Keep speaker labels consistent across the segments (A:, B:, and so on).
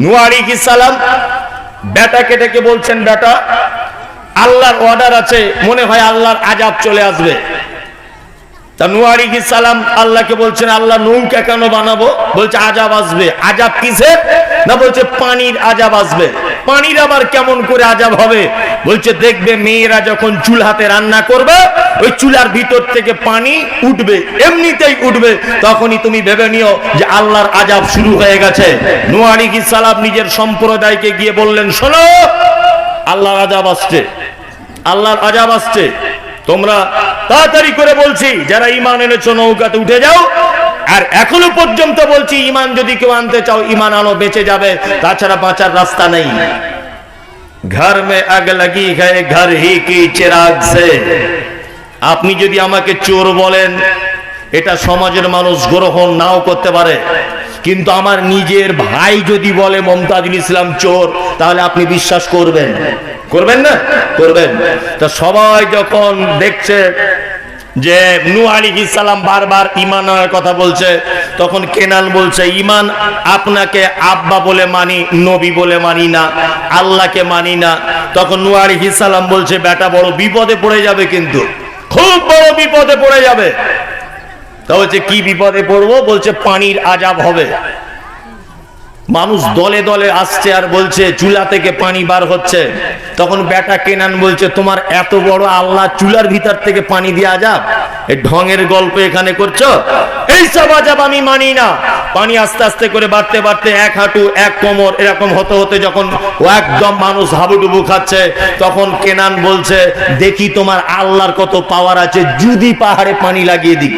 A: নুয়ারি কি সালাম বেটাকে ডেকে বলছেন, বেটা, আল্লাহর অর্ডার আছে, মনে হয় আল্লাহর আজাব চলে আসবে। তা নুয়ারি সালাম আল্লাহকে বলছেন, আল্লাহ নৌকা কেন বানাবো? বলছে, আজাব আসবে। আজাব কিসের না বলছে, পানির আজাব আসবে। পানির আবার কেমন করে আজাব হবে? বলছে, দেখবে মেয়েরা যখন রান্না করবে, ওই চুলার ভিতর থেকে পানি উঠবে, এমনিতেই উঠবে। তখনই তুমি ভেবে নিও যে আল্লাহর আজাব শুরু হয়ে গেছে। নুয়ারি কি সালাম নিজের সম্প্রদায়কে গিয়ে বললেন, শোনো, আল্লাহর আজাব আসছে। আল্লাহর আজাব আসছে। তোমরা তাড়াতাড়ি করে বলছি, যারা ইমান এনেছো, নৌকাতে উঠে যাও। আর এখনও পর্যন্ত বলছি ইমান যদি কেউ আনতে চাও ইমান আনো, বেঁচে যাবে। তাছাড়া বাঁচার রাস্তা নেই। ঘর মে আগ লাগি গায়ে, ঘর হি কি চিরাগ সে। আপনি যদি আমাকে চোর বলেন, এটা সমাজের মানুষ গ্রহণ নাও করতে পারে। কিন্তু আমার নিজের ভাই যদি বলে মমতাজুল ইসলাম চোর, তাহলে আপনি বিশ্বাস করবেন। করবেন না? করবেন। তা সবাই যখন দেখছে যে নু আলী ইসালাম বারবার ইমান আনার কথা বলছে, তখন কেনান বলছে ইমান আপনাকে আব্বা বলে মানি, নবী বলে মানি না, আল্লাহকে মানি না। তখন নু আলী ইসালাম বলছে, বেটা, বড় বিপদে পড়ে যাবে কিন্তু। খুব বড় বিপদে পড়ে যাবে। তা বলছে, কি বিপদে পড়ব? বলছে, পানির আজাব হবে। মানুষ দলে দলে আসছে আর বলছে, চুলা থেকে পানি বার হচ্ছে। তখন বেটা কেনান বলছে, তোমার এত বড় আল্লাহ চুলার ভিতর থেকে পানি দেওয়া যাক। এই ঢঙের গল্প এখানে করছ? এই সব আজাব আমি মানি না। পানি আস্তে আস্তে করে বাড়তে বাড়তে এক হাঁটু, এক কোমর, এরকম হতে হতে যখন একদম মানুষ হাবুডুবু খাচ্ছে, তখন কেনান বলছে, দেখি তোমার আল্লাহর কত পাওয়ার আছে, যদি পাহাড়ে পানি লাগিয়ে দিক।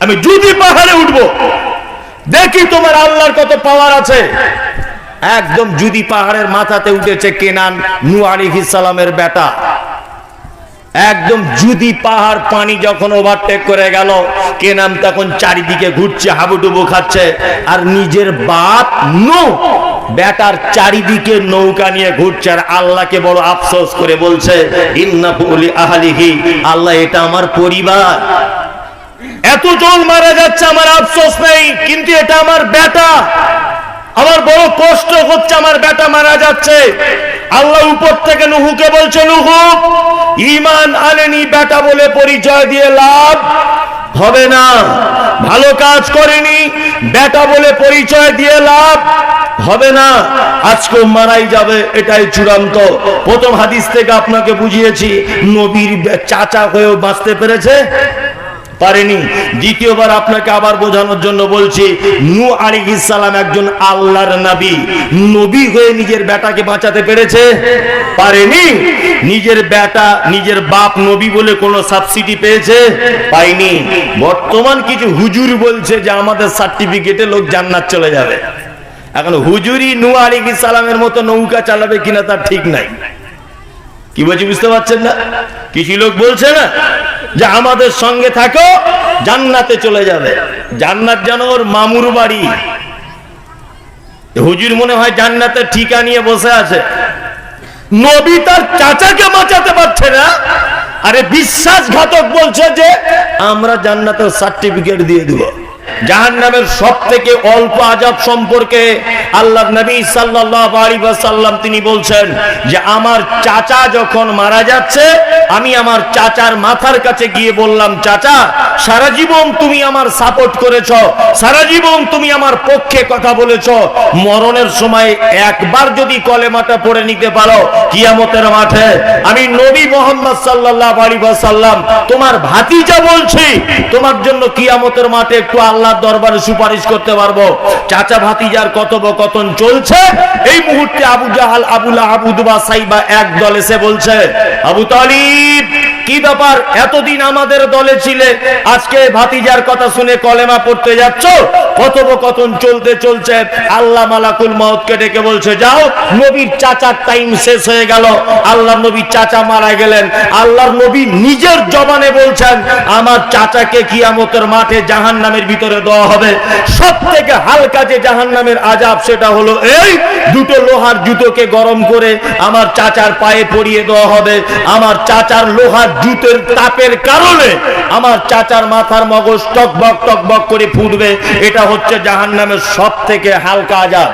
A: আমি যদি পাহাড়ে উঠবো দেখি তোমার আল্লাহর কত পাওয়ার আছে। একদম যদি পাহাড়ের মাথাতে উঠেছে কেনান নু আলী সালামের বেটা। একদম যদি পাহাড় পানি যখন ওভারটেক করে গেল কেনাম তখন চারিদিকে ঘুরছে হাবুডুবু খাচ্ছে। আর নিজের বাপ নো বেটার চারিদিকে নৌকা নিয়ে ঘুরছে। আর আল্লাহকে বড় আফসোস করে বলছে ইন্নাফুলি আহালিহি আল্লাহ এটা আমার পরিবার। এতজন মারা যাচ্ছে, আমার আফসোস নেই, কিন্তু এটা আমার বেটা আমার বড় কষ্ট হচ্ছে, আমার বেটা মারা যাচ্ছে। আল্লাহ উপর থেকে নুহুকে বলছে, নুহু ইমান আনেনি বেটা বলে পরিচয় দিয়ে লাভ হবে না। ভালো কাজ করেনি বেটা বলে পরিচয় দিয়ে লাভ হবে না। আজকেও মারাই যাবে, এটাই চূড়ান্ত। প্রথম হাদিস থেকে আপনাকে বুঝিয়েছি, নবীর চাচা হয়েও বাঁচতে পেরেছে। পারেনি। দ্বিতীয়বার আপনাকে আবার বোঝানোর জন্য বলছি, নু আলী ইসালাম একজন আল্লাহর নবী নবী হয়ে নিজের বেটাকে বাঁচাতে পেরেছে? পারেনি। নিজের বেটা, নিজের বাপ নবী বলে কোনো সাবসিডি পেয়েছে? পাইনি। বর্তমান কিছু হুজুর বলছে যে আমাদের সার্টিফিকেটে লোক জান্নাত চলে যাবে। এখন হুজুরি নু আলী ইসালামের মতো নৌকা চালাবে কিনা তার ঠিক নাই। কি বলছি বুঝতে পারছেন না? কিছু লোক বলছে না? যে আমাদের সঙ্গে থাকো, জান্নাতে চলে যাবে। জান্নাত যেন ওর মামুর বাড়ি। হুজুর মনে হয় জান্নাতের ঠিকা নিয়ে বসে আছে। নবী তার চাচাকে বাঁচাতে পারছে না। আরে বিশ্বাসঘাতক বলছে যে, আমরা জান্নাতের সার্টিফিকেট দিয়ে দিব। জাহান নামের সব থেকে অল্প আজাব সম্পর্কে আল্লাহ নবী সাল্লাল্লাহু আলাইহি ওয়াসাল্লাম তিনি বলছেন যে, আমার চাচা যখন মারা যাচ্ছে, আমি আমার চাচার মাথার কাছে গিয়ে বললাম, চাচা, সারা জীবন তুমি আমার সাপোর্ট করেছ, সারা জীবন তুমি আমার পক্ষে কথা বলেছ। মরণের সময় একবার যদি কলেমাটা পড়ে নিতে পারো, কিয়ামতের মাঠে আমি নবী মোহাম্মদ সাল্লাল্লাহু আলাইহি ওয়াসাল্লাম, তোমার ভাতিজা বলছি, তোমার জন্য কিয়ামতের মাঠে একটু আল্লাহর দরবারে সুপারিশ করতে পারব। চাচা ভাতিজার কথোপকথন চলছে। এই মুহূর্তে আবু জাহাল আবুলা আবুদবা সাইবা এক দল এসে বলছে, আবু তালিব কি ব্যাপার? এতদিন আমাদের দলে ছিলে। আজকে ভাতিজার কথা শুনে কলেমা পড়তে যাচ্ছ? কথোপকথন চলতে চলছে। আল্লাহ মালাকুল মহৎকে ডেকে বলছে, যাও, নবীর চাচার টাইম শেষ হয়ে গেল। আল্লাহ নবীর চাচা মারা গেলেন। আল্লাহর নবী নিজের জবানে বলছেন, আমার চাচাকে কিয়ামতের মাঠে জাহান নামের ভিতরে দেওয়া হবে। সব থেকে হালকা যে জাহান নামের আজাব সেটা হলো এই, দুটো লোহার জুতোকে গরম করে আমার চাচার পায়ে পরিয়ে দেওয়া হবে। আমার চাচার লোহার জুতের তাপের কারণে আমার চাচার মাথার মগজ টকবক টকবক করে ফুটবে এটা হচ্ছে জাহান নামের সব থেকে হালকা আজাব।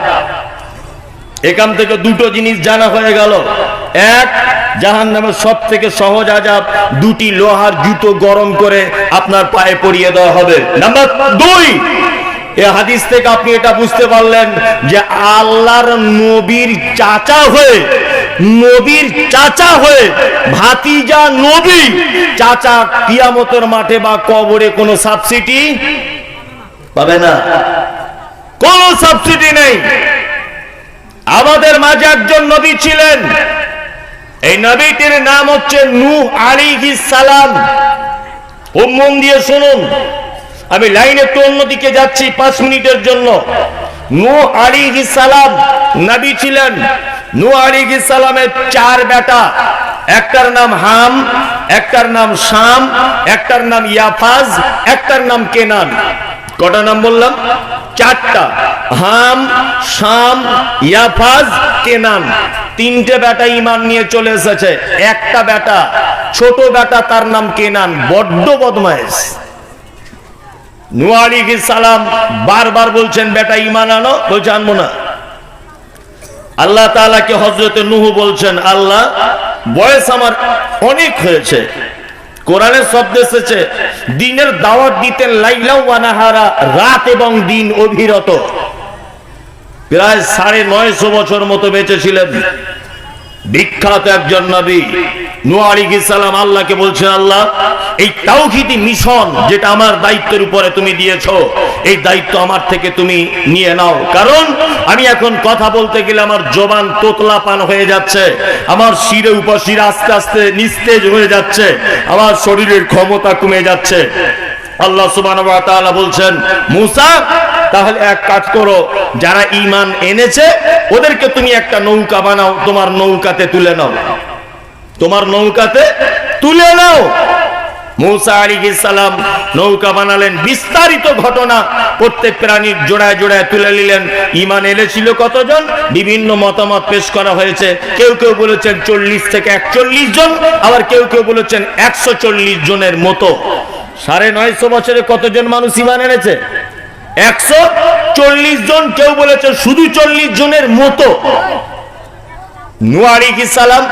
A: এখান থেকে দুটো জিনিস জানা হয়ে গেল। এক জাহান নামের সব থেকে সহজ আজাব, দুটি লোহার জুতো গরম করে আপনার পায়ে পরিয়ে দেওয়া হবে। নাম্বার দুই, এ হাদিস থেকে আপনি এটা বুঝতে পারলেন যে আল্লাহর নবীর চাচা হয়ে নবীর চাচা হয়ে ভাতিজা নবী চাচা কিয়ামতের মাঠে বা কবরে কোনো সাবসিডি পাবে না। কোনো সাবসিডি নেই। আমাদের মাঝে একজন নবী ছিলেন। এই নবীটির নাম হচ্ছে নূহ আলাইহিস সালাম। ও মন দিয়ে শুনুন। আমি লাইন একটু অন্যদিকে যাচ্ছি পাঁচ মিনিটের জন্য। নূহ আলাইহিস সালাম নবী ছিলেন। আলাইহিস সালামের চার বেটা। একটার নাম হাম, একটার নাম শাম, একটার নাম ইয়াফাজ, একটার নাম কেনান। কটা নাম বললাম? চারটা। হাম, শাম, ইয়াফাজ, কেনান। তিনটে বেটা ইমান নিয়ে চলে এসেছে। একটা বেটা, ছোট বেটা তার নাম কেনান। বড্ড বদমাইশ নুয়ারি সালাম বারবার বলছেন, বেটা, ইমান আনো? বলছে, আনব না। আল্লাহ তালাকে হজরতে নুহু বলছেন, আল্লাহ, বয়স আমার অনেক হয়েছে। কোরআনে শব্দ এসেছে, দিনের দাওয়াত দিতেন লাইলাও ওয়ানাহারা রাত এবং দিন অভিরত। প্রায় সাড়ে নয়শো বছর মতো বেঁচে ছিলেন বিখ্যাত একজন নবী। নুয়ারি সালাম আল্লাহকে বলছেন, আল্লাহ, এই তাওহিদি মিশন যেটা আমার দায়িত্বের উপরে তুমি দিয়েছ, এই দায়িত্ব আমার থেকে তুমি নিয়ে নাও। কারণ আমি এখন কথা বলতে গেলে আমার জবান তোতলা পান হয়ে যাচ্ছে, আমার শিরে উপশিরে আস্তে আস্তে নিস্তেজ হয়ে যাচ্ছে, আমার শরীরের ক্ষমতা কমে যাচ্ছে। আল্লাহ সুবহানাহু বলছেন, মুসা তাহলে এক কাজ করো, যারা ইমান এনেছে, ওদেরকে তুমি একটা নৌকা বানাও, তোমার নৌকাতে তুলে নাও। তোমার নৌকাতে তুলে নাও। নৌকা বানালেন, বিস্তারিত ঘটনা প্রত্যেক প্রাণীর জোড়ায় জোড়ায় তুলে নিলেন। ইমান এলেছিল কতজন? বিভিন্ন মতামত পেশ করা হয়েছে। কেউ কেউ বলেছেন চল্লিশ থেকে একচল্লিশ জন, আবার কেউ কেউ বলেছেন একশো চল্লিশ জনের মতো। সাড়ে নয়শো বছরে কতজন মানুষ ইমান এনেছে? একশো চল্লিশ জন কেউ বলেছে শুধু চল্লিশ জনের মতো। নুয়ারি সালাম?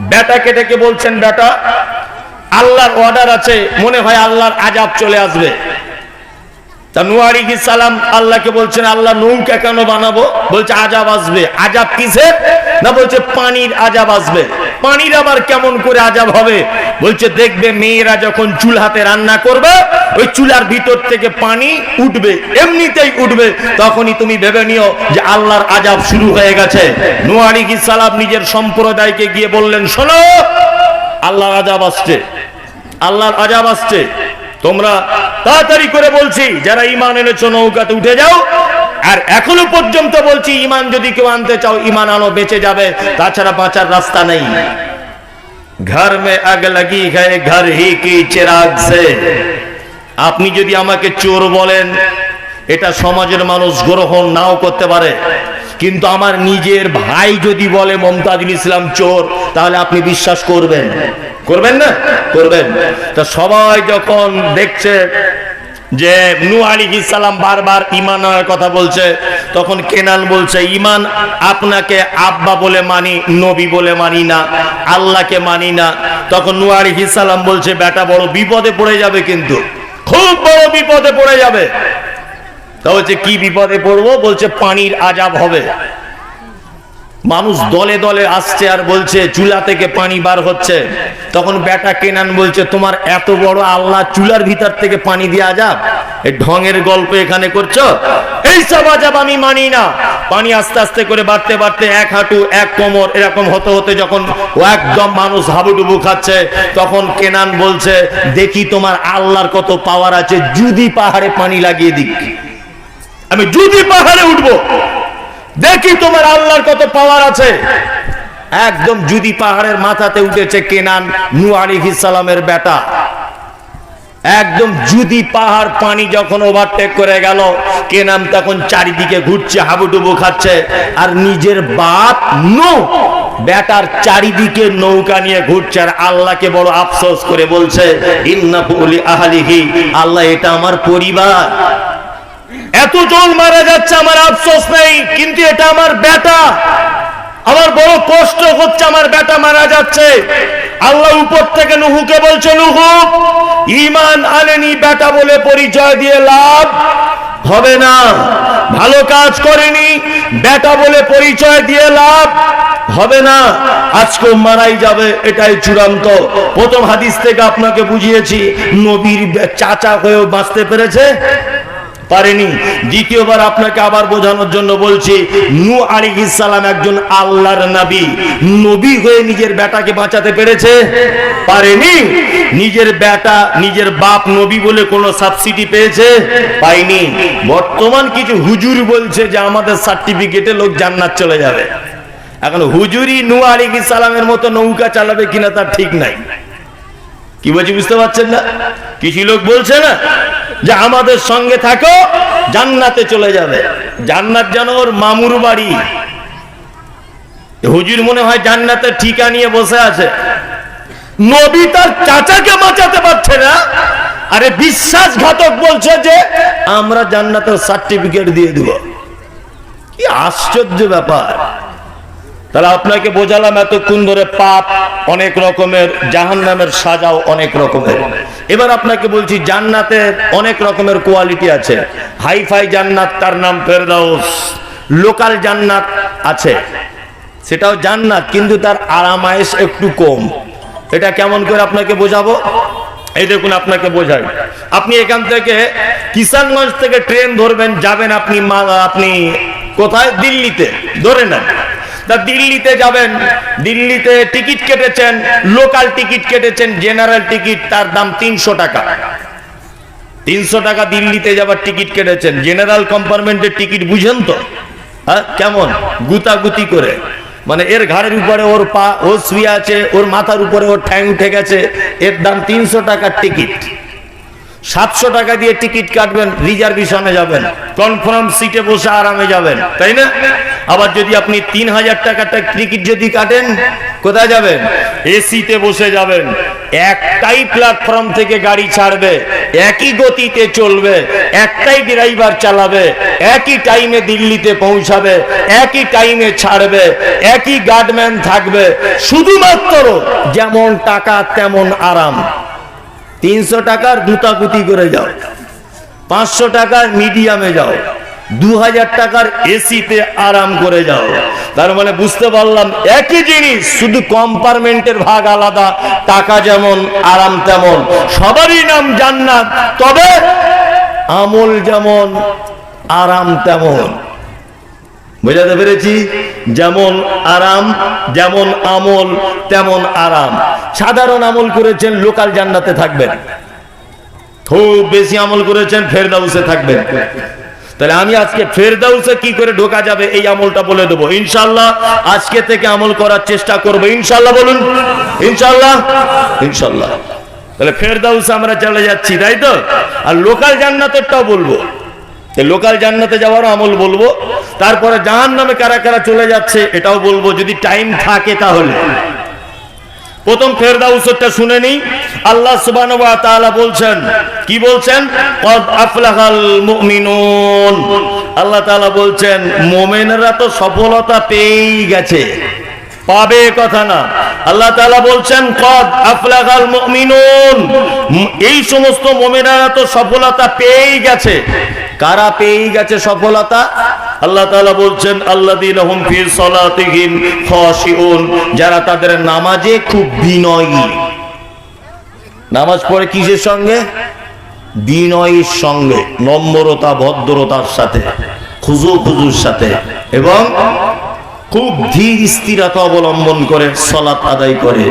A: বেটা কেটেকে বলছেন, বেটা, আল্লাহর অর্ডার আছে, মনে হয় আল্লাহর আজাব চলে আসবে। তা নুয়ারি সালাম আল্লাহকে বলছেন, আল্লাহ নৌকা কেন বানাবো? বলছে, আজাব আসবে। আজাব কিসের? বলছে, পানির আজাব আসবে। পানির আবার কেমন করে আজাব হবে? বলছে, দেখবে মেয়েরা যখন রান্না করবে, ওই চুলার ভিতর থেকে পানি উঠবে, এমনিতেই উঠবে। তখনই তুমি ভেবে নিও যে আল্লাহর আজাব শুরু হয়ে গেছে। নুয়ারি সালাম নিজের সম্প্রদায়কে গিয়ে বললেন, শোনো, আল্লাহর আজাব আসছে। আল্লাহর আজাব আসছে। তোমরা তাড়াতাড়ি করে বলছি, যারা ইমান এনেছো, নৌকাতে উঠে যাও। আর এখনও পর্যন্ত বলছি ইমান যদি কেউ আনতে চাও ইমান আনো, বেঁচে যাবে। তাছাড়া বাঁচার রাস্তা নেই। ঘর মে আগ লাগি গায়ে, ঘর হি কি চিরাগ সে। আপনি যদি আমাকে চোর বলেন, এটা সমাজের মানুষ গ্রহণ নাও করতে পারে। কিন্তু আমার নিজের ভাই যদি বলে মমতাজুল ইসলাম চোর, তাহলে আপনি বিশ্বাস করবেন। করবেন না? করবেন। তা সবাই যখন দেখছে যে নু আলী ইসালাম বারবার ইমান আনার কথা বলছে, তখন কেনান বলছে ইমান আপনাকে আব্বা বলে মানি, নবী বলে মানি না, আল্লাহকে মানি না। তখন নু আলী ইসালাম বলছে, বেটা, বড় বিপদে পড়ে যাবে কিন্তু। খুব বড় বিপদে পড়ে যাবে। তা বলছে, কি বিপদে পড়ব? বলছে, পানির আজাব হবে। মানুষ দলে দলে আসছে আর বলছে, চুলা থেকে পানি বার হচ্ছে। তখন বেটা কেনান বলছে, তোমার এত বড় আল্লাহ চুলার ভিতর থেকে পানি দিয়ে আজাব? এই ঢঙের গল্প এখানে করছ? এই সব আজাব আমি মানি না। পানি আস্তে আস্তে করে বাড়তে বাড়তে এক হাঁটু, এক কোমর এরকম হতে হতে যখন একদম মানুষ হাবুডুবু খাচ্ছে, তখন কেনান বলছে, দেখি তোমার আল্লাহর কত পাওয়ার আছে, যদি পাহাড়ে পানি লাগিয়ে দিক। আমি যদি পাহাড়ে উঠবো। দেখি তোমার আল্লাহর কত পাওয়ার আছে। একদম যদি পাহাড়ের মাথাতে উঠেছে কেনান নু আলিহিস সালামের বেটা। একদম যদি পাহাড় পানি যখন ওভারটেক করে গেল, কেনান তখন চারিদিকে ঘুরছে, হাবুডুবু খাচ্ছে। আর নিজের বাপ নো বেটার চারিদিকে নৌকা নিয়ে ঘুরছে। আর আল্লাহকে বড় আফসোস করে বলছে আহালিহি, আল্লাহ এটা আমার পরিবার। এতজন মারা যাচ্ছে, আমার আফসোস নেই, কিন্তু এটা আমার বেটা আমার বড় কষ্ট হচ্ছে, আমার বেটা মারা যাচ্ছে। আল্লাহ উপর থেকে নুহুকে বলছে, নুহু ইমান আনেনি বেটা বলে পরিচয় দিয়ে লাভ হবে না। ভালো কাজ করেনি বেটা বলে পরিচয় দিয়ে লাভ হবে না। আজকেও মারাই যাবে, এটাই চূড়ান্ত। প্রথম হাদিস থেকে আপনাকে বুঝিয়েছি, নবীর চাচা হয়েও বাঁচতে পেরেছে। পারেনি। দ্বিতীয়বার আপনাকে আবার বোঝানোর জন্য বলছি, নু আলী ইসালাম একজন আল্লাহর নবী নবী হয়ে নিজের বেটাকে বাঁচাতে পেরেছে? পারেনি। নিজের বেটা, নিজের বাপ নবী বলে কোনো সাবসিডি পেয়েছে? পাইনি। বর্তমান কিছু হুজুর বলছে যে আমাদের সার্টিফিকেটে লোক জান্নাত চলে যাবে। এখন হুজুরি নু আলী ইসালামের মতো নৌকা চালাবে কিনা তার ঠিক নাই। কি বলছি বুঝতে পারছেন না? কিছু লোক বলছে না যে আমাদের সঙ্গে থাকো, জান্নাতে চলে যাবে। জান্নাত যেন ওর মামুর বাড়ি। হুজুর মনে হয় জান্নাতের ঠিকা নিয়ে বসে আছে। নবী তার চাচাকে বাঁচাতে পারছে না। আরে বিশ্বাসঘাতক বলছে যে আমরা জান্নাতের সার্টিফিকেট দিয়ে দিব। কি আশ্চর্য ব্যাপার। তাহলে আপনাকে বোঝালাম এতক্ষণ ধরে পাপ অনেক রকমের জাহান নামের সাজাও অনেক রকমের। এবার আপনাকে বলছি জান্নাতে অনেক রকমের কোয়ালিটি আছে। হাই ফাই জান্নাত তার নাম ফেরদাউস, লোকাল জান্নাত আছে। সেটাও জান্নাত, কিন্তু তার আরামায়েশ একটু কম। এটা কেমন করে আপনাকে বোঝাবো? এই দেখুন, আপনাকে বোঝাই। আপনি এখান থেকে কিষানগঞ্জ থেকে ট্রেন ধরবেন, যাবেন আপনি আপনি কোথায়? দিল্লিতে। ধরে নেন। দিল্লিতে যাবেন, দিল্লিতে টিকিট কেটেছেন, লোকাল টিকিট কেটেছেন, জেনারেল টিকিট, তার দাম তিনশো টাকা। তিনশো টাকা দিল্লিতে যাবার টিকিট কেটেছেন, জেনারেল কম্পার্টমেন্টের টিকিট, বুঝেন তো? হ্যাঁ কেমন? গুতাগুতি করে। মানে এর ঘাড়ের উপরে ওর পা, ও শুয়ে আছে, ওর মাথার উপরে ওর ঠ্যাং উঠে গেছে, এর দাম তিনশো টাকার টিকিট। সাতশো টাকা দিয়ে টিকিট কাটবেন, রিজার্ভেশনে যাবেন, কনফার্ম সিটে বসে আরামে যাবেন, তাই না? আবার যদি আপনি তিন হাজার টাকার টিকিট যদি কাটেন, কোথায় যাবেন? এসিতে বসে যাবেন। একটাই প্ল্যাটফর্ম থেকে গাড়ি ছাড়বে, একই গতিতে চলবে, একটাই ড্রাইভার চালাবে, একই টাইমে দিল্লিতে পৌঁছাবে, একই টাইমে ছাড়বে, একই গার্ডম্যান থাকবে, শুধুমাত্র যেমন টাকা তেমন আরাম। তিনশো টাকার গুতাগুতি করে যাও, পাঁচশো টাকার মিডিয়ামে যাও। দু হাজার টাকার এসিতে আরাম করে যাও। তার মানে বুঝতে পারলাম একই জিনিস, শুধু কম্পার্টমেন্টের ভাগ আলাদা, টাকা যেমন, আরাম তেমন। সবারই নাম জান্নাত, তবে আমল যেমন, আরাম তেমন। বোঝাতে পেরেছি? যেমন আরাম, যেমন আমল, তেমন আরাম। সাধারণ আমল করেছেন, লোকাল জান্নাতে থাকবেন। খুব বেশি আমল করেছেন, ফেরদাউসে থাকবেন। তাহলে আমি আজকে ফেরদাউসে কি করে ঢোকা যাবে এই আমলটা বলে দেবো। ইনশাল্লাহ আজকে থেকে আমল করার চেষ্টা করব। ইনশাল্লাহ বলুন। ইনশাল্লাহ ইনশাল্লাহ তাহলে ফেরদাউসে আমরা চলে যাচ্ছি, তাই তো? আর লোকাল জান্নাতেরটাও বলব। লোকাল জান্নাতে যাওয়ার আমল বলব। তারপরে জাহান নামে কারা কারা চলে যাচ্ছে এটাও বলব। যদি টাইম থাকে তাহলে। প্রথম ফেরদাউসরটা শুনে নি। আল্লাহ তাআলা বলছেন, কি বলছেন? আল্লাহ তাআলা বলছেন, মুমিনরা তো সফলতা পেয়েই গেছে। পাবে কথা না। আল্লাহ তাআলা বলছেন, কদ আফলাহাল মুমিনুন। এই সমস্ত মোমেনারা তো সফলতা পেয়েই গেছে। কারা পেয়েই গেছে সফলতা? আল্লাহ তাআলা বলছেন, আল্লাযীনা হুম ফি যারা তাদের নামাজে খুব বিনয়ী। নামাজ পড়ে কিসের সঙ্গে? বিনয়ের সঙ্গে, নম্রতা, ভদ্রতার সাথে, খুজু খুজুর সাথে এবং খুব ধীর স্থিরতা অবলম্বন করে, সলাত আদায় করে।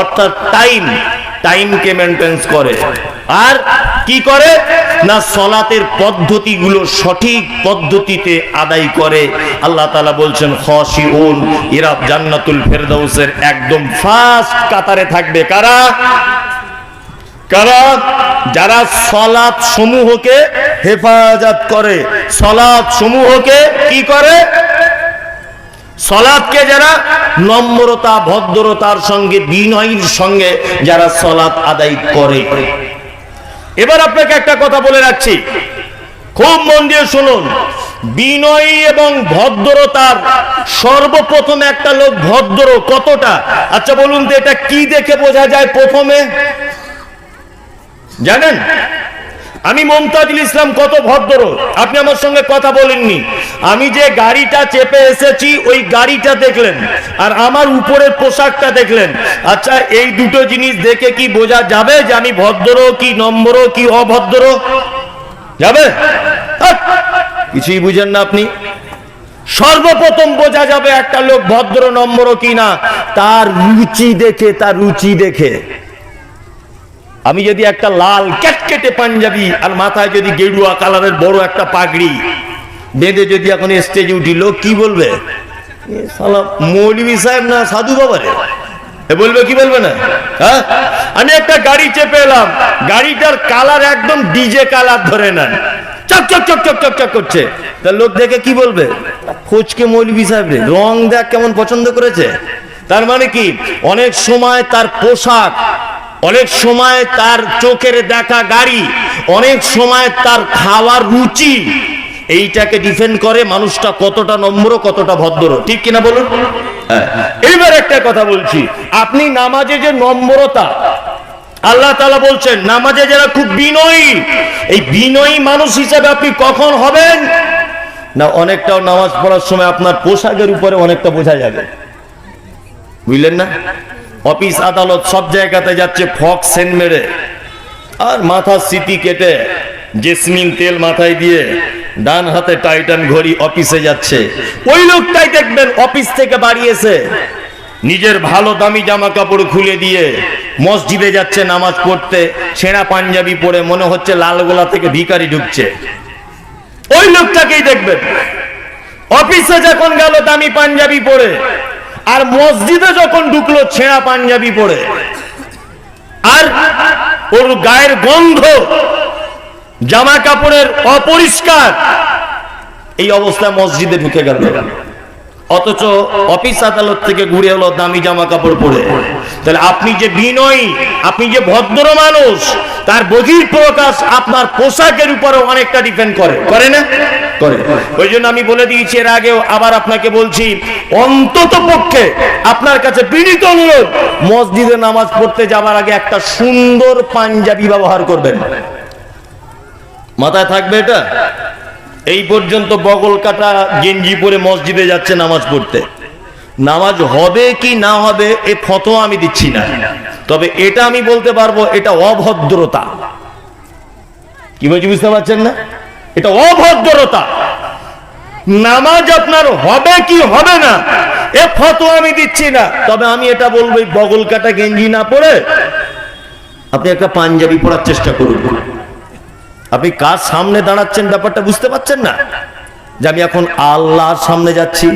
A: অর্থাৎ টাইম টাইমকে মেনটেন্স করে। আর কি করে? না, সলাতের পদ্ধতিগুলো সঠিক পদ্ধতিতে আদায় করে। আল্লাহ তাআলা বলছেন খসিউন এরা জান্নাতুল ফেরদাউসের একদম ফার্স্ট কাতারে থাকবে। কারা? কারা? যারা সলাৎ সমূহকে হেফাজত করে। সলাৎ সমূহকে কি করে? সলাদকে যারা নম্রতা, ভদ্রতার সঙ্গে, বিনয়ের সঙ্গে যারা সলাৎ আদায় করে। এবার আপনাকে একটা কথা বলে রাখছি। খুব মন দিয়ে শুনুন। বিনয়ী এবং ভদ্রতার সর্বপ্রথম একটা লোক ভদ্র কতটা? আচ্ছা বলুন তো এটা কি দেখে বোঝা যায় প্রথমে? জানেন? আমি মমতাজুল ইসলাম কত ভদ্র। আপনি আমার সঙ্গে কথা বলেননি। আমি যে গাড়িটা চেপে এসেছি, ওই গাড়িটা দেখলেন। আর আমার উপরের পোশাকটা দেখলেন। আচ্ছা এই দুটো জিনিস দেখে কি বোঝা যাবে যে আমি ভদ্র কি নম্বর কি অভদ্র? যাবে! কিছুই বুঝেন না আপনি। সর্বপ্রথম বোঝা যাবে একটা লোক ভদ্র নম্বর কি না। তার রুচি দেখে, তার রুচি দেখে। আমি যদি একটা লাল ক্যাটকেটে পাঞ্জাবি আর মাথায় যদি গেরুয়া কালারের বড় একটা পাগড়ি, বেঁধে যদি এখন স্টেজে উঠি, লোক কি বলবে? শালা সাহেব না সাধু বাবা রে এ বলবে কি বলবে না? হ্যাঁ? আমি একটা গাড়ি চেপে এলাম, গাড়িটার কালার একদম ডিজে কালার ধরে নেন। চক চক চক চক চক চক করছে। তা লোক দেখে কি বলবে? ফোচকে মৌলভী সাহেব রে, রং দেখ কেমন পছন্দ করেছে। তার মানে কি? অনেক সময় তার পোশাক অনেক সময় তার চোখের দেখা গাড়ি, অনেক সময় তার খাওয়ার রুচি, এইটাকে ডিফেন্ড করে মানুষটা কতটা নম্র, কতটা ভদ্র। ঠিক কিনা বলুন? হ্যাঁ। এইবার একটা কথা বলছি, আপনি নামাজে যে নম্রতা, আল্লাহ তালা বলছেন, নামাজে যারা খুব বিনয়ী, এই বিনয়ী মানুষ হিসাবে আপনি কখন হবেন? না, অনেকটাও নামাজ পড়ার সময় আপনার পোশাকের উপরে অনেকটা বোঝা যাবে। বুঝলেন না? অফিস আদালত সব জায়গাতে যাচ্ছে, ফক সেন মেরে। আর মাথার স্মৃতি কেটে, জেসমিন তেল মাথায় দিয়ে ডান হাতে টাইটান ঘড়ি অফিসে যাচ্ছে। ওই লোকটাই দেখবেন অফিস থেকে বাড়িয়েছে। নিজের ভালো দামি জামা কাপড় খুলে দিয়ে মসজিদে যাচ্ছে নামাজ পড়তে ছেঁড়া পাঞ্জাবি পরে মনে হচ্ছে লালগোলা থেকে ভিখারি ঢুকছে। ওই লোকটাকেই দেখবেন। অফিসে যখন গেল দামি পাঞ্জাবি পরে আর মসজিদে যখন ঢুকলো, ছেঁড়া পাঞ্জাবি পরে। আর ওর গায়ের গন্ধ জামা কাপড়ের অপরিষ্কার, এই অবস্থায় মসজিদে ঢুকে গেল। অথচ অফিস আদালত থেকে ঘুরে এলো দামি জামা কাপড় পরে। তাহলে আপনি যে বিনয়ী, আপনি যে ভদ্র মানুষ, তার বহির প্রকাশ আপনার পোশাকের উপরে অনেকটা ডিপেন্ড করে। করে না? করে। ওই জন্য আমি বলে দিয়েছি, এর আগেও আবার আপনাকে বলছি, অন্তত পক্ষে আপনার কাছে বিনীত অনুরোধ, মসজিদে নামাজ পড়তে যাবার আগে একটা সুন্দর পাঞ্জাবি ব্যবহার করবেন। মাথায় থাকবে এটা? এই পর্যন্ত বগল কাটা গেঞ্জি পরে মসজিদে যাচ্ছে নামাজ পড়তে। নামাজ হবে কি না হবে এ ফটো আমি দিচ্ছি না। তবে এটা আমি বলতে পারব, এটা অভদ্রতা। কি বলছি বুঝতে পারছেন না? এটা অভদ্রতা। নামাজ আপনার হবে কি হবে না, এ ফটো আমি দিচ্ছি না। তবে আমি এটা বলব বগল কাটা গেঞ্জি না পরে আপনি একটা পাঞ্জাবি পরার চেষ্টা করুন। আপনি কার সামনে দাঁড়াচ্ছেন ব্যাপারটা বুঝতে পারছেন না? যে আমি এখন আল্লাহর সামনে যাচ্ছি।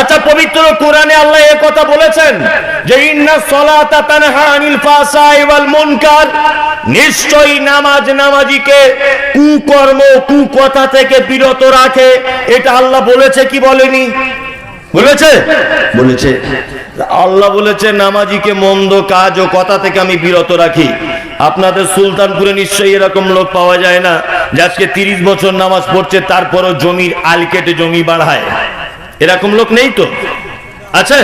A: আচ্ছা পবিত্র কোরআনে আল্লাহ এ কথা বলেছেন যে, ইন্না সলাতা তানহা আনিল ফাসাই ওয়াল মুনকার। নিশ্চয়ই নামাজ নামাজিকে কুকর্ম, কুকথা থেকে বিরত রাখে। এটা আল্লাহ বলেছে, কি বলেনি? বলেছে? বলেছে। আল্লাহ বলেছে, নামাজিকে মন্দ কাজ ও কথা থেকে আমি বিরত রাখি। আপনাদের সুলতানপুরে নিশ্চয়ই এরকম লোক পাওয়া যায় না, যে আজকে তিরিশ বছর নামাজ পড়ছে, তারপরও জমির আল কেটে জমি বাড়ায়। এরকম লোক নেই তো? আছে?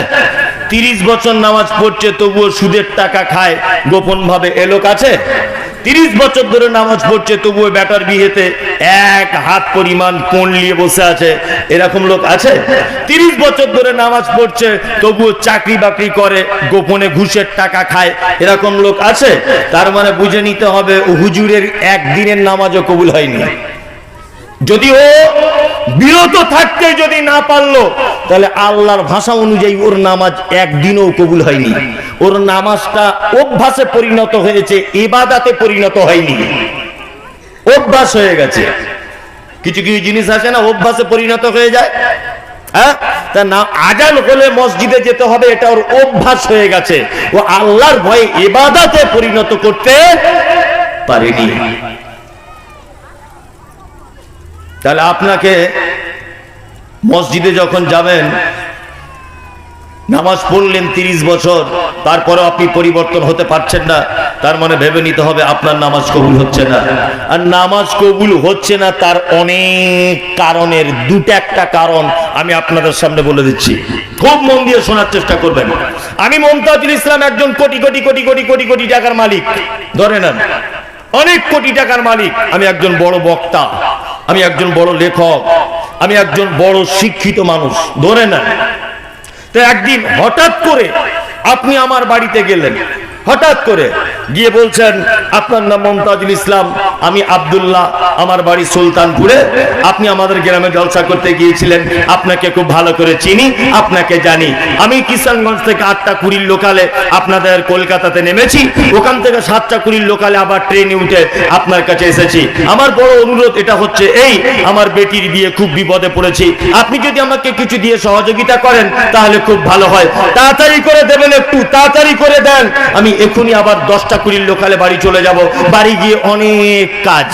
A: তিরিশ বছর নামাজ পড়ছে, তবুও সুদের টাকা খায়। গোপন ভাবে এ লোক আছে? তিরিশ বছর ধরে নামাজ পড়ছে, তবুও ব্যাটার বিয়েতে এক হাত পরিমাণ কোন নিয়ে বসে আছে? এরকম লোক আছে? তিরিশ বছর ধরে নামাজ পড়ছে, তবুও চাকরি বাকরি করে, গোপনে ঘুষের টাকা খায়। এরকম লোক আছে? তার মানে বুঝে নিতে হবে, হুজুরের একদিনের নামাজও কবুল হয়নি। যদি ও বিরত থাকতে যদি না পারল, তাহলে আল্লাহর ভাষা অনুযায়ী ওর নামাজ একদিনও কবুল হয়নি। ওর নামাজটা অভ্যাসে পরিণত হয়েছে এবাদাতে পরিণত হয়নি। অভ্যাস হয়ে গেছে। কিছু কিছু জিনিস আছে না, অভ্যাসে পরিণত হয়ে যায়? হ্যাঁ? তা না, আজান হলে মসজিদে যেতে হবে, এটা ওর অভ্যাস হয়ে গেছে। ও আল্লাহর ভয়ে এবাদাতে পরিণত করতে পারেনি। তাহলে আপনাকে মসজিদে যখন যাবেন, নামাজ পড়লেন তিরিশ বছর তারপরে আপনি পরিবর্তন হতে পারছেন না, তার মানে ভেবে নিতে হবে আপনার নামাজ কবুল হচ্ছে না। আর নামাজ কবুল হচ্ছে না, তার অনেক কারণের, দুটো একটা কারণ আমি আপনাদের সামনে বলে দিচ্ছি। খুব মন দিয়ে শোনার চেষ্টা করবেন। আমি মমতাজুল ইসলাম একজন কোটি কোটি কোটি কোটি কোটি কোটি টাকার মালিক। ধরে নেন। অনেক কোটি টাকার মালিক। আমি একজন বড় বক্তা। আমি একজন বড় লেখক, আমি একজন বড় শিক্ষিত মানুষ, ধরে না তো একদিন হঠাৎ করে আপনি আমার বাড়িতে গেলেন। হঠাৎ করে গিয়ে বলছেন, আপনার নাম মমতাজুল ইসলাম, আমি আব্দুল্লাহ, আমার বাড়ি সুলতানপুরে। আপনি আমাদের গ্রামে জলসা করতে গিয়েছিলেন, আপনাকে খুব ভালো করে চিনি, আপনাকে জানি। আমি কিষানগঞ্জ থেকে আটটা কুড়ির লোকালে আপনাদের কলকাতাতে নেমেছি, ওখান থেকে সাতটা কুড়ির লোকালে আবার ট্রেনে উঠে আপনার কাছে এসেছি। আমার বড় অনুরোধ এটা হচ্ছে এই, আমার বেটির বিয়ে খুব বিপদে পড়েছি। আপনি যদি আমাকে কিছু দিয়ে সহযোগিতা করেন, তাহলে খুব ভালো হয়। তাড়াতাড়ি করে দেবেন একটু, তাড়াতাড়ি করে দেন। আমি এখনই আবার দশটা কুড়ির লোকালে বাড়ি চলে যাব। বাড়ি গিয়ে অনেক কাজ।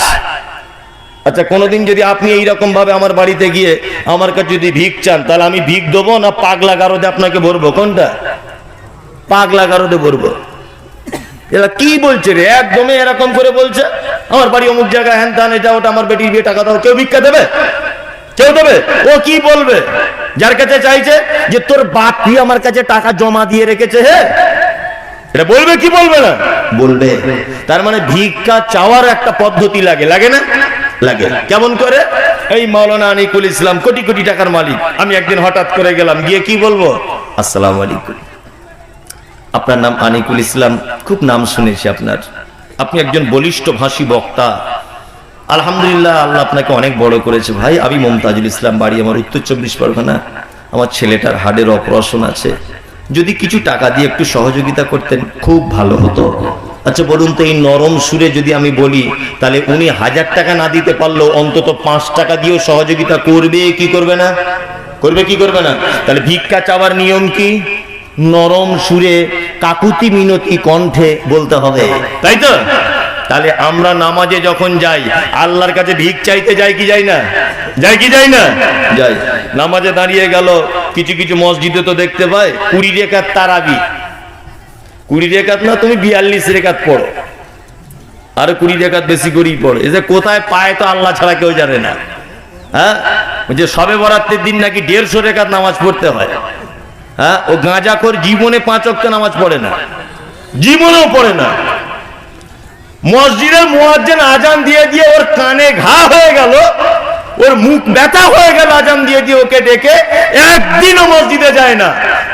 A: আচ্ছা কোনোদিন যদি আপনি এইরকম ভাবে আমার বাড়িতে গিয়ে আমার কাছে যদি ভিক চান, তাহলে আমি ভিক দেবো না পাগলা গারদে আপনাকে ভরবো? কোনটা? পাগলা গারদে ভরবো। এরা কি বলছে রে? একদমই এরকম করে বলছে। আমার বাড়ি অমুক জায়গায় হ্যান ত্যান, এটা ওটা, আমার বেটির বিয়ে, টাকা দাও, কেউ ভিক্ষা দেবে? কেউ দেবে? ও কি বলবে? যার কাছে চাইছে যে তোর বাপ কি আমার কাছে টাকা জমা দিয়ে রেখেছে, হে? এটা বলবে কি বলবে না? বলবে। তার মানে ভিক্ষা চাওয়ার একটা পদ্ধতি লাগে লাগে না? লাগে। কেমন করে? এই মাওলানা আনিকুল ইসলাম কোটি কোটি টাকার মালিক। আমি একদিন হঠাৎ করে গেলাম গিয়ে কি বলব? আসসালাম আলাইকুম। আপনার নাম আনিকুল ইসলাম খুব নাম শুনেছি আপনার। আপনি একজন বলিষ্ঠ ভাষী বক্তা। আলহামদুলিল্লাহ আল্লাহ আপনাকে অনেক বড় করেছে। ভাই আমি মমতাজুল ইসলাম বাড়ি আমার উত্তর চব্বিশ পরগনা। আমার ছেলেটার হাড়ের অপারেশন আছে। যদি কিছু টাকা দিয়ে একটু সহযোগিতা করতেন, খুব ভালো হতো। আচ্ছা বলুন তো, এই নরম সুরে যদি আমি বলি, তাহলে উনি হাজার টাকা না দিতে পারলেও অন্তত পাঁচ টাকা দিয়েও সহযোগিতা করবে, কি করবে না? করবে কি করবে না? তাহলে ভিক্ষা চাওয়ার নিয়ম কি? নরম সুরে কাকুতি মিনতি কণ্ঠে বলতে হবে। তাই তো? তাহলে আমরা নামাজে যখন যাই, আল্লাহর কাছে ভিক চাইতে যাই কি যাই না? যাই কি যাই না? যাই। নামাজে দাঁড়িয়ে গেল, কিছু কিছু মসজিদে তো দেখতে পাই, কুড়ি রেখাত তারাবি। কুড়ি রেখাত না, তুমি বিয়াল্লিশ রেখাত পড়ো। আর কুড়ি রেখাত বেশি করেই পড়ো। এই যে কোথায় পায় তো আল্লাহ ছাড়া কেউ জানে না। হ্যাঁ? যে সবে বরাতের দিন নাকি দেড়শো রেখাত নামাজ পড়তে হয়। হ্যাঁ? ও গাঁজাখোর জীবনে পাঁচ অক্ট নামাজ পড়ে না। জীবনেও পড়ে না। মসজিদের মুয়াজ্জিন আজান দিয়ে দিয়ে ওর কানে ঘা হয়ে গেল, ওর মুখ ব্যথা হয়ে গেল আজান দিয়ে দিয়ে ওকে ডেকে, একদিনও মসজিদে যায় না।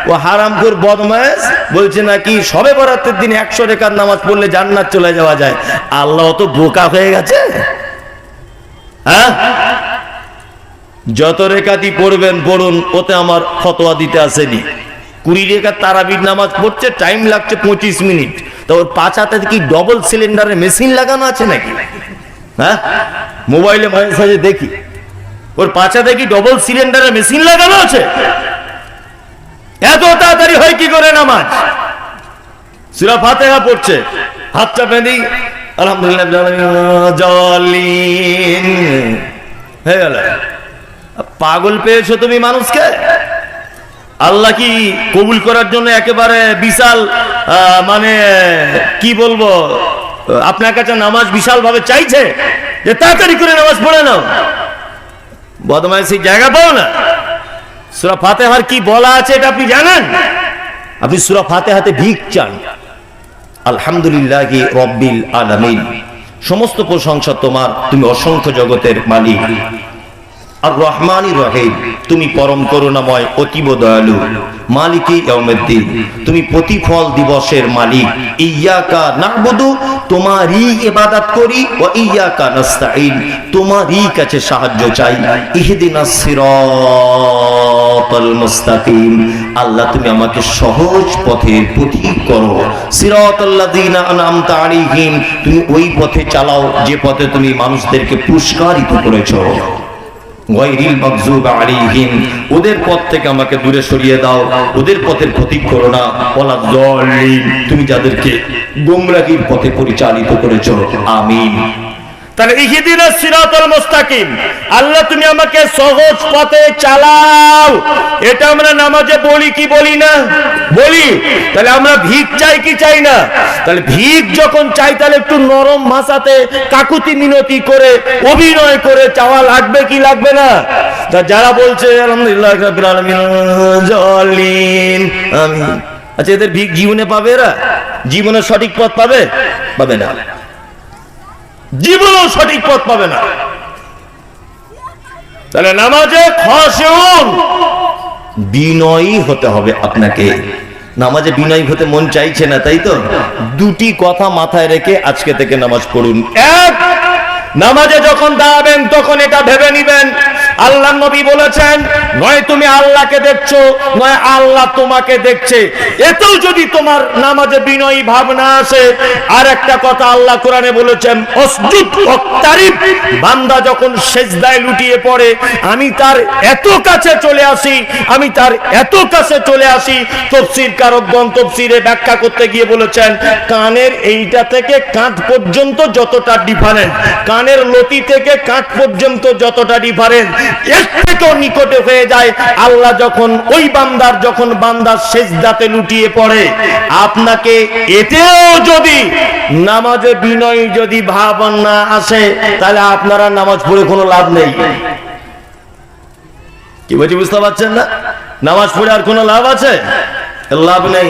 A: ও হারামপুর বদমাস বলছে নাকি সবে বরাতের দিন একশো রেখার নামাজ পড়লে জান্নাত চলে যাওয়া যায়। আল্লাহ তো বোকা হয়ে গেছে। হ্যাঁ? যত রেখাতি পড়বেন পড়ুন, ওতে আমার ফতোয়া দিতে আসেনি। কুড়ি রেখা তারাবির নামাজ পড়ছে, টাইম লাগছে পঁচিশ মিনিট। তো ওর পাঁচ হাতে কি ডবল সিলিন্ডারের মেশিন লাগানো আছে নাকি? হ্যাঁ? মোবাইলে মাঝে সাঝে দেখি। ওর পাঁচ হাতে কি ডবল সিলিন্ডারের মেশিন লাগানো আছে? এত তাড়াতাড়ি হয় কি করে নামাজ? সুরা ফাতেহা পড়ছে। হাতটা বেঁধি আলহামদুলিল্লাহ জলিন হয়ে গেল পাগল পেয়েছ তুমি মানুষকে? আল্লাহ কি কবুল করার জন্য একেবারে বিশাল মানে কি বলব, আপনার কাছে নামাজ বিশাল ভাবে চাইছে? যে তাড়াতাড়ি করে নামাজ পড়ে নাও। বদমাইশি জায়গা পাও না? সুরা ফাতেহার কি বলা আছে এটা আপনি জানেন? আপনি সুরা ফাতেহাতে ভিক চান। আলহামদুলিল্লাহ রব্বিল আলামিন। সমস্ত প্রশংসা তোমার, তুমি অসংখ্য জগতের মালিক। আর রহমানি রহিম তুমি পরম করুণাময়, অতীব দয়ালু। মালিকি ইয়াউমিদ্দিন, তুমি প্রতিফল দিবসের মালিক। ইয়াকা নাবুদু, তোমারই ইবাদত করি ও ইয়াকা নাস্তাইন তোমারই কাছে সাহায্য চাই। ইহদিনাস সিরাতাল মুস্তাকিম, আল্লাহ তুমি আমাকে সহজ পথের পথিক করো। সিরাতাল্লাযিনা আনআমতা আলাইহিম, তুমি ওই পথে চালাও, যে পথে তুমি মানুষদেরকে পুরস্কারিত করেছ। ওদের পথ থেকে আমাকে দূরে সরিয়ে দাও, ওদের পথের ক্ষতি করো না। ওয়ালা দলিন তুমি যাদেরকে গোমরাহির পথে পরিচালিত করেছ। আমিন। ভিক যখন চাই, তাহলে একটু নরম ভাষাতে কাকুতি মিনতি করে, অভিনয় করে চাওয়া লাগবে কি লাগবে না? তা যারা বলছে আমি আচ্ছা এদের ভিক জীবনে পাবে এরা? জীবনে সঠিক পথ পাবে? পাবে না। জীবনেও সঠিক পথ পাবে না। তাহলে নামাজে বিনয়ী হতে হবে আপনাকে। নামাজে বিনয়ী হতে মন চাইছে না, তাই তো? দুটি কথা মাথায় রেখে আজকে থেকে নামাজ পড়ুন। এক, নামাজে যখন দাঁড়াবেন, তখন এটা ভেবে নিবেন আল্লাহ নবী বলেছেন, নয় তুমি আল্লাহকে দেখছ, নয় আল্লাহ তোমাকে দেখছে। এতেও যদি তোমার নামাজে বিনয়ী ভাবনা আসে আর একটা কথা আল্লাহ কোরআনে বলেছেন বান্দা যখন সেজদায় লুটিয়ে পড়ে, আমি তার এত কাছে চলে আসি, আমি তার এত কাছে চলে আসি। তফসির কারকগণ তফসিরে ব্যাখ্যা করতে গিয়ে বলেছেন, কানের এইটা থেকে কাঁধ পর্যন্ত যতটা ডিফারেন্ট কানের লতি থেকে কাঁধ পর্যন্ত যতটা ডিফারেন্ট এর থেকেও নিকটে হয়ে যায়, আল্লাহ যখন ওই বান্দার যখন বান্দার সেজদাতে লুটিয়ে পড়ে, আপনাকে এতেও যদি নামাজে বিনয় যদি ভাব না আসে, তাহলে আপনারা নামাজ পড়ে কোনো লাভ নেই। কি বলছি, বুঝতে পারছেন না? নামাজ পড়ে আর কোনো লাভ আছে? লাভ নেই।